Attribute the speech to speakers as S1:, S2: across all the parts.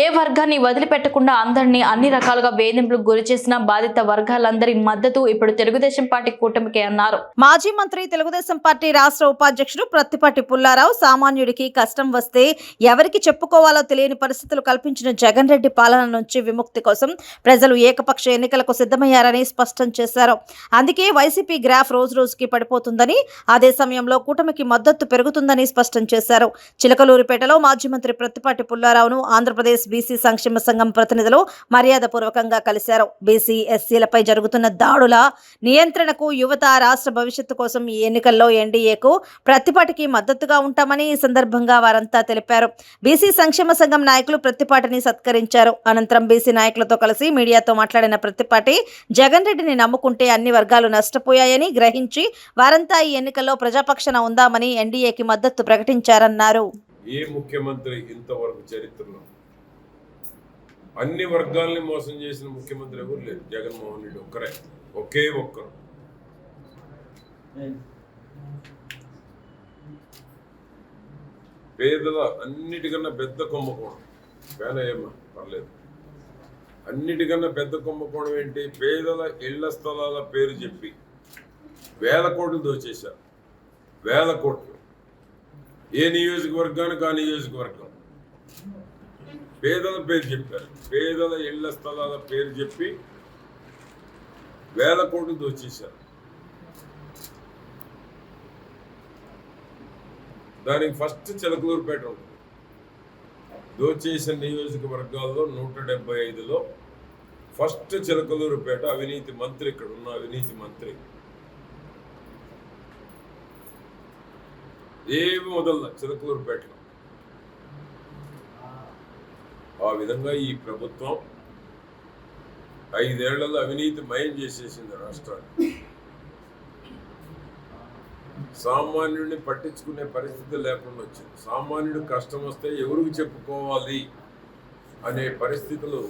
S1: ఏ వర్గాన్ని వదిలిపెట్టకుండా అందరినీ అన్ని రకాలుగా వేధింపులకు గురి చేసిన బాధిత వర్గాలందరి మద్దతు ఇప్పుడు తెలుగుదేశం పార్టీ కూటమికి అన్నారు.
S2: మాజీ మంత్రి తెలుగుదేశం పార్టీ రాష్ట్ర ఉపాధ్యక్షుడు ప్రత్తిపాటి పుల్లారావు సామాన్యుడికి కష్టం వస్తే ఎవరికి చెప్పుకోవాలో తెలియని పరిస్థితులు కల్పించిన జగన్ రెడ్డి పాలన నుంచి విముక్తి కోసం ప్రజలు ఏకపక్ష ఎన్నికలకు సిద్ధమయ్యారని స్పష్టం చేశారు. అందుకే వైసీపీ గ్రాఫ్ రోజు రోజుకి పడిపోతుందని అదే సమయంలో కూటమికి మద్దతు పెరుగుతుందని స్పష్టం చేశారు. చిలకలూరిపేటలో మాజీ మంత్రి ప్రత్తిపాటి పుల్లారావును ఆంధ్రప్రదేశ్ బీసీ సంక్షేమ సంఘం ప్రతినిధులు మర్యాదపూర్వకంగా కలిశారు. బీసీ ఎస్సీలపై జరుగుతున్న దాడుల నియంత్రణకు యువత రాష్ట్ర భవిష్యత్తు కోసం ఈ ఎన్నికల్లో ఎన్డీఏకు ప్రతిపాటికి మద్దతుగా ఉంటామని ఈ సందర్భంగా వారంతా తెలిపారు. బీసీ సంక్షేమ సంఘం నాయకులు ప్రతిపాటిని సత్కరించారు. అనంతరం బీసీ నాయకులతో కలిసి మీడియాతో మాట్లాడిన ప్రతిపాటి జగన్ రెడ్డిని నమ్ముకుంటే అన్ని వర్గాలు నష్టపోయాయని గ్రహించి వారంతా ఈ ఎన్నికల్లో ప్రజాపక్షణ ఉందామని ఎన్డీఏకి మద్దతు ప్రకటించారన్నారు.
S3: ఏ ముఖ్యమంత్రి ఇంతవరకు చరిత్రలో అన్ని వర్గాల్ని మోసం చేసిన ముఖ్యమంత్రి ఎవరు లేరు. జగన్మోహన్ రెడ్డి ఒక్కరే. ఒకే ఒక్కరు పేదల అన్నిటికన్నా పెద్ద కుంభకోణం ఏమా పర్లేదు. అన్నిటికన్నా పెద్ద కుంభకోణం ఏంటి? పేదల ఇళ్ళ స్థలాల పేరు చెప్పి వేల కోట్లు దోచేశారు. వేల కోట్లు. ఏ నియోజకవర్గానికి ఆ నియోజకవర్గం? పేదల పేరు చెప్పారు. పేదల ఇళ్ళ స్థలాల పేరు చెప్పి వేల కోట్లు దోచేశారు. దానికి ఫస్ట్ చిలకలూరుపేట ఉంటుంది దోచేసిన నియోజకవర్గాల్లో నూట డెబ్బై ఐదులో ఫస్ట్ చిలకలూరుపేట అవినీతి మంత్రి ఇక్కడ ఉన్న అవినీతి మంత్రి. ఏమి వదల చిలకలూరుపేటలో. ఆ విధంగా ఈ ప్రభుత్వం ఐదేళ్ళలో అవినీతి మయం చేసేసింది రాష్ట్రాన్ని. సామాన్యుడిని పట్టించుకునే పరిస్థితి లేకుండా వచ్చింది. సామాన్యుడు కష్టం వస్తే ఎవరికి చెప్పుకోవాలి అనే పరిస్థితులు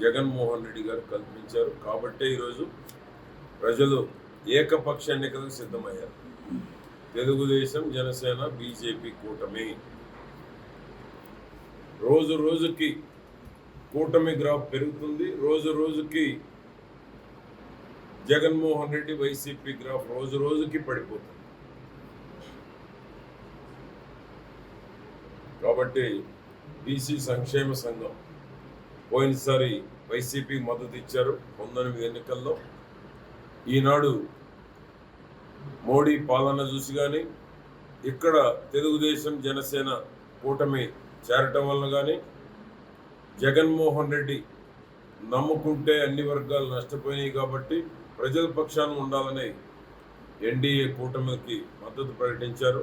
S3: జగన్మోహన్ రెడ్డి గారు కల్పించారు. కాబట్టే ఈరోజు ప్రజలు ఏకపక్ష ఎన్నికలకు సిద్ధమయ్యారు. తెలుగుదేశం జనసేన బీజేపీ కూటమి రోజు రోజుకి కూటమి గ్రాఫ్ పెరుగుతుంది. రోజు రోజుకి జగన్మోహన్ రెడ్డి వైసీపీ గ్రాఫ్ రోజు రోజుకి పడిపోతుంది. కాబట్టి బీసీ సంక్షేమ సంఘం పోయినసారి వైసీపీ మద్దతు ఇచ్చారు పంతొమ్మిది ఎన్నికల్లో. ఈనాడు మోడీ పాలన చూసి కానీ ఇక్కడ తెలుగుదేశం జనసేన కూటమి చేరటం వల్ల కానీ జగన్మోహన్ రెడ్డి నమ్ముకుంటే అన్ని వర్గాలు నష్టపోయినాయి కాబట్టి ప్రజల పక్షాన ఉండాలని ఎన్డీఏ కూటమికి మద్దతు ప్రకటించారు.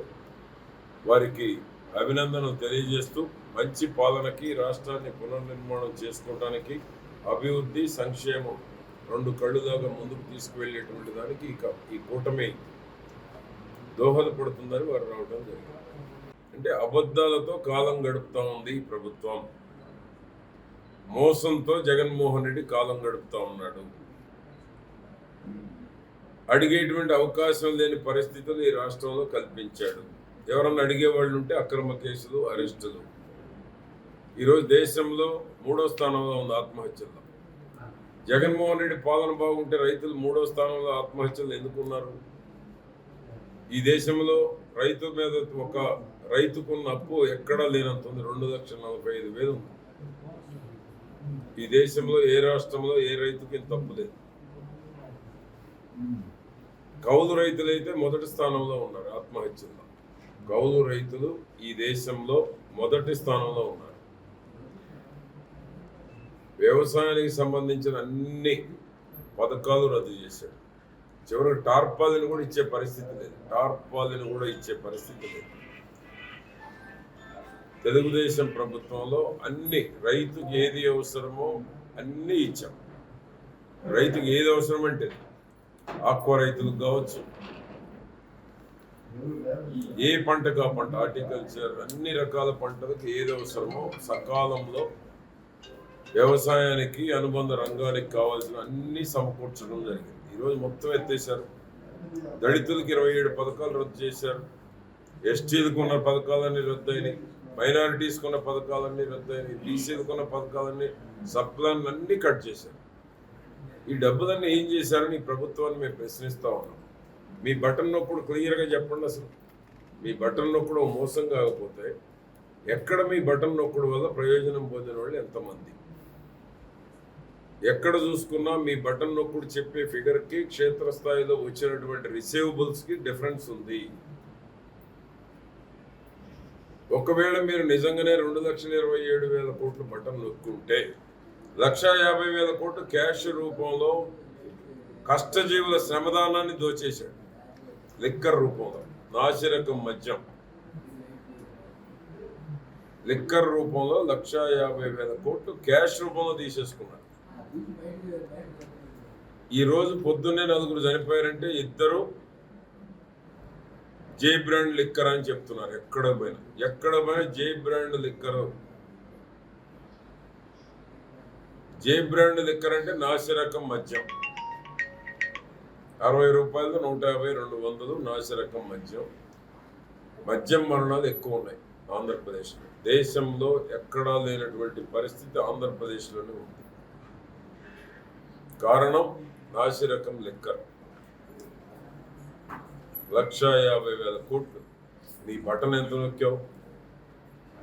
S3: వారికి అభినందనలు తెలియజేస్తూ మంచి పాలనకి రాష్ట్రాన్ని పునర్నిర్మాణం చేసుకోవడానికి అభివృద్ధి సంక్షేమం రెండు కళ్ళు దాకా ముందుకు తీసుకువెళ్ళేటువంటి దానికి ఈ కూటమి దోహదపడుతుందని వారు రావడం జరిగింది. అంటే అబద్ధాలతో కాలం గడుపుతా ఉంది ఈ ప్రభుత్వం. మోసంతో జగన్మోహన్ రెడ్డి కాలం గడుపుతా ఉన్నాడు. అడిగేటువంటి అవకాశం లేని పరిస్థితులు ఈ రాష్ట్రంలో కల్పించాడు. ఎవరన్నా అడిగే వాళ్ళు ఉంటే అక్రమ కేసులు అరెస్టులు. ఈరోజు దేశంలో మూడో స్థానంలో ఉంది ఆత్మహత్యల్లో జగన్మోహన్ రెడ్డి పాలన బాగుంటే రైతులు మూడో స్థానంలో ఆత్మహత్యలు ఎందుకున్నారు? ఈ దేశంలో రైతు మీద ఒక రైతుకున్న అప్పు ఎక్కడా లేనంత ఉంది. రెండు లక్షల నలభై ఐదు వేలు ఉంది. ఈ దేశంలో ఏ రాష్ట్రంలో ఏ రైతుకి ఇంత లేదు. కౌలు రైతులైతే మొదటి స్థానంలో ఉన్నారు ఆత్మహత్యల్లో కౌలు రైతులు ఈ దేశంలో మొదటి స్థానంలో ఉన్నారు. వ్యవసాయానికి సంబంధించిన అన్ని పథకాలు రద్దు చేశాడు. చివరికి టార్పాలిని కూడా ఇచ్చే పరిస్థితి లేదు. టార్పాలిని కూడా ఇచ్చే పరిస్థితి లేదు. తెలుగుదేశం ప్రభుత్వంలో అన్ని రైతుకి ఏది అవసరమో అన్నీ ఇచ్చాం. రైతుకి ఏది అవసరం అంటే ఆక్వా రైతులకు కావచ్చు. ఏ పంటకు ఆ పంట? హార్టికల్చర్ అన్ని రకాల పంటలకు ఏది అవసరమో సకాలంలో వ్యవసాయానికి అనుబంధ రంగానికి కావాల్సిన అన్ని సమకూర్చడం జరిగింది. ఈరోజు మొత్తం ఎత్తేసారు దళితులకు ఇరవై ఏడు పథకాలు రద్దు చేశారు. ఎస్టీలకు ఉన్న పథకాలన్నీ రద్దయినాయి. మైనారిటీస్ కొన్న పథకాలన్నీ రద్దయినాయి. బీసీలకు ఉన్న పథకాలన్నీ సప్లాన్ అన్నీ కట్ చేశారు. ఈ డబ్బులన్నీ ఏం చేశారని ప్రభుత్వాన్ని మేము ప్రశ్నిస్తూ ఉన్నాం. మీ బటన్ నొప్పుడు క్లియర్గా చెప్పండి అసలు. మీ బటన్ నొప్పుడు మోసం కాకపోతే ఎక్కడ మీ బటన్ నొక్కడు వల్ల ప్రయోజనం పొందిన వాళ్ళు ఎంతమంది? ఎక్కడ చూసుకున్నా మీ బటన్ నొక్కుడు చెప్పే ఫిగర్కి క్షేత్రస్థాయిలో వచ్చినటువంటి రిసీవబుల్స్కి డిఫరెన్స్ ఉంది. ఒకవేళ మీరు నిజంగానే రెండు లక్షల ఇరవై ఏడు వేల కోట్లు బటన్ నొక్కుంటే లక్షా యాభై వేల కోట్లు క్యాష్ రూపంలో కష్టజీవుల శ్రమదానాన్ని దోచేశాడు. లిక్కర్ రూపంలో నాసిరకం మద్యం. లిక్కర్ రూపంలో లక్షా యాభై వేల కోట్లు క్యాష్ రూపంలో తీసేసుకున్నాడు. ఈరోజు పొద్దున్నే నలుగురు చనిపోయారంటే ఇద్దరు జే బ్రాండ్ లిక్కర్ అని చెప్తున్నారు. ఎక్కడ పోయినా. ఎక్కడ పోయినా J brand liquor. J brand liquor అంటే నాసిరకం మద్యం. అరవై రూపాయలు నూట యాభై రెండు వందలు నాసిరకం మద్యం. మద్యం మరణాలు ఎక్కువ ఉన్నాయి ఆంధ్రప్రదేశ్లో. దేశంలో ఎక్కడా లేనటువంటి పరిస్థితి ఆంధ్రప్రదేశ్లోనే ఉంది. కారణం నాసిరకం లెక్క లక్ష యాభై వేల కోట్లు. నీ బటన్ ఎంత నొక్కావు?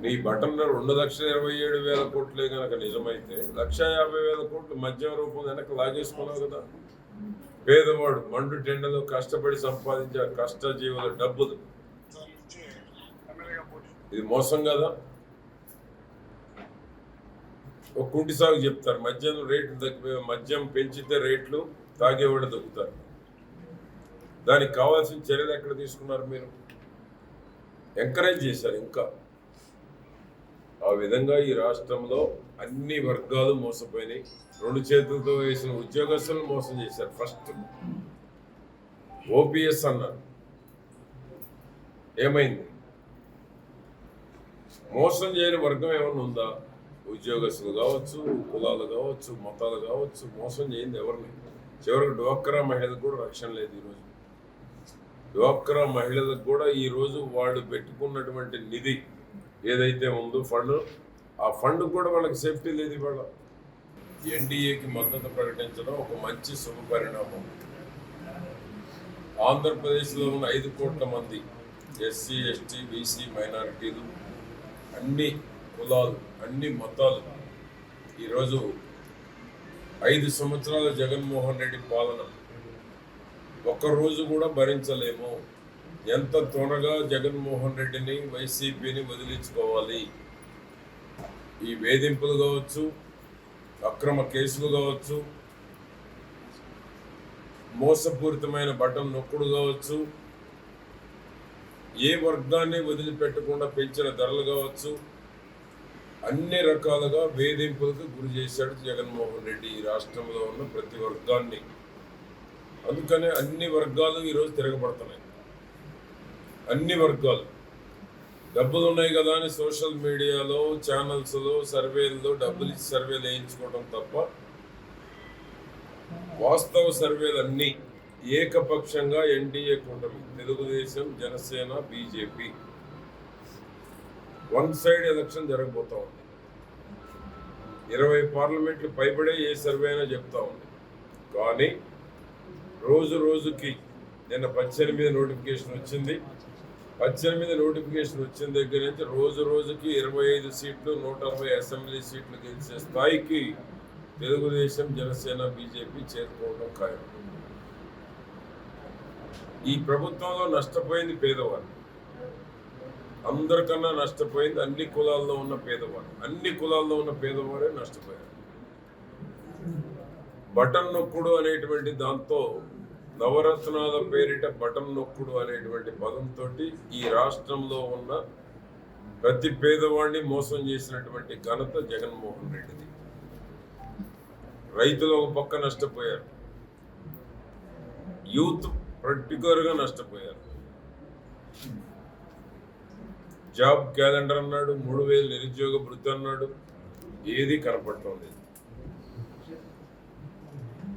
S3: నీ బటన్ రెండు లక్షల ఇరవై ఏడు వేల కోట్లే కనుక నిజమైతే లక్ష యాభై వేల కోట్లు మద్యం రూపం వెనక లాగేసుకున్నావు కదా. పేదవాడు మండు టెండలో కష్టపడి సంపాదించే కష్టజీవుల డబ్బులు. ఇది మోసం కదా. ఒక కుంటి సాగు చెప్తారు. మద్యం రేట్లు తగ్గిపోయి మద్యం పెంచితే రేట్లు తాగేవాడు తగ్గుతారు. దానికి కావాల్సిన చర్యలు ఎక్కడ తీసుకున్నారు మీరు? ఎంకరేజ్ చేశారు ఇంకా. ఆ విధంగా ఈ రాష్ట్రంలో అన్ని వర్గాలు మోసపోయినాయి. రెండు చేతులతో వేసిన ఉద్యోగస్తులను మోసం చేశారు. ఫస్ట్ ఓపీఎస్ అన్నారు. ఏమైంది? మోసం చేయని వర్గం ఏమన్నా ఉందా? ఉద్యోగస్తులు కావచ్చు కులాలు కావచ్చు మతాలు కావచ్చు మోసం చేయింది ఎవరిని? చివరికి డ్వాక్రా మహిళలకు కూడా రక్షణ లేదు ఈరోజు. డ్వాక్రా మహిళలకు కూడా ఈరోజు వాళ్ళు పెట్టుకున్నటువంటి నిధి ఏదైతే ఉందో ఫండ్ ఆ ఫండ్ కూడా వాళ్ళకి సేఫ్టీ లేదు ఇవాళ. ఎన్డీఏకి మద్దతు ప్రకటించడం ఒక మంచి శుభ పరిణామం ఆంధ్రప్రదేశ్లో ఉన్న ఐదు కోట్ల మంది ఎస్సీ ఎస్టీ బీసీ మైనారిటీలు అన్ని కులాలు అన్ని మతాలు. ఈరోజు ఐదు సంవత్సరాల జగన్మోహన్ రెడ్డి పాలన. ఒక్క రోజు కూడా భరించలేము. ఎంత త్వరగా జగన్మోహన్ రెడ్డిని వైసీపీని వదిలించుకోవాలి? ఈ వేధింపులు కావచ్చు అక్రమ కేసులు కావచ్చు మోసపూరితమైన బటన్ నొక్కుడు కావచ్చు ఏ వర్గాన్ని వదిలిపెట్టకుండా పెంచిన ధరలు కావచ్చు అన్ని రకాలుగా వేధింపులకు గురి చేశాడు జగన్మోహన్ రెడ్డి ఈ రాష్ట్రంలో ఉన్న ప్రతి వర్గాన్ని. అందుకనే అన్ని వర్గాలు ఈరోజు తిరగబడుతున్నాయి. అన్ని వర్గాలు. డబ్బులు ఉన్నాయి కదా అని సోషల్ మీడియాలో ఛానల్స్లో సర్వేల్లో డబ్బులు ఇచ్చి సర్వేలు వేయించుకోవడం తప్ప వాస్తవ సర్వేలు అన్నీ ఏకపక్షంగా ఎన్డీఏ కూటమి Telugu Desam Janasena BJP one side election జరగబోతా ఉంది. ఇరవై పార్లమెంట్లు పైబడే ఏ సర్వే అయినా చెప్తా ఉంది. కానీ రోజు రోజుకి నిన్న పద్దెనిమిది నోటిఫికేషన్ వచ్చింది. పద్దెనిమిది నోటిఫికేషన్ వచ్చిన దగ్గర నుంచి రోజు రోజుకి ఇరవై ఐదు సీట్లు నూట అరవై అసెంబ్లీ సీట్లు గెలిచే స్థాయికి తెలుగుదేశం జనసేన బీజేపీ చేరుకోవడం ఖాయం. ఈ ప్రభుత్వంలో నష్టపోయింది పేదవాళ్ళు. అందరికన్నా నష్టపోయింది అన్ని కులాల్లో ఉన్న పేదవాడు. అన్ని కులాల్లో ఉన్న పేదవాడే నష్టపోయారు బటన్ నొక్కుడు అనేటువంటి దాంతో నవరత్నాల పేరిట బటన్ నొక్కుడు అనేటువంటి పదంతో ఈ రాష్ట్రంలో ఉన్న ప్రతి పేదవాడిని మోసం చేసినటువంటి ఘనత జగన్మోహన్ రెడ్డిది. రైతులు ఒక పక్క నష్టపోయారు. యూత్ పర్టికులర్గా నష్టపోయారు. జాబ్ క్యాలెండర్ అన్నాడు మూడు వేలు నిరుద్యోగ వృద్ధి అన్నాడు ఏది కనపడటం లేదు.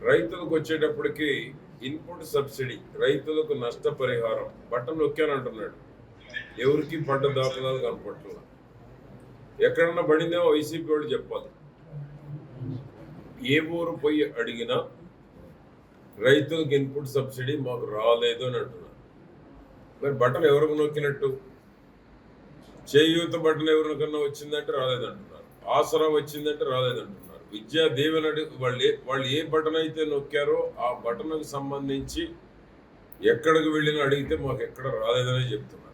S3: రైతులకు వచ్చేటప్పటికి ఇన్పుట్ సబ్సిడీ రైతులకు నష్టపరిహారం బట్టలు నొక్కానంటున్నాడు ఎవరికి పడ్డ దాఖలాలు కనపట్ల ఎక్కడన్నా పడిందేమో వైసీపీ వాళ్ళు చెప్పాలి. ఏ ఊరు పోయి అడిగినా రైతులకు ఇన్పుట్ సబ్సిడీ మాకు రాలేదు అని అంటున్నారు. మరి బట్టలు ఎవరికి నొక్కినట్టు? చేయూత బటన్ ఎవరికన్నా వచ్చిందంటే రాలేదంటున్నారు. ఆసరా వచ్చిందంటే రాలేదంటున్నారు. విద్యా దీవెన వాళ్ళు వాళ్ళు ఏ బటన్ అయితే నొక్కారో ఆ బటన్కు సంబంధించి ఎక్కడికి వెళ్ళినా అడిగితే మాకు ఎక్కడ రాలేదనే చెప్తున్నారు.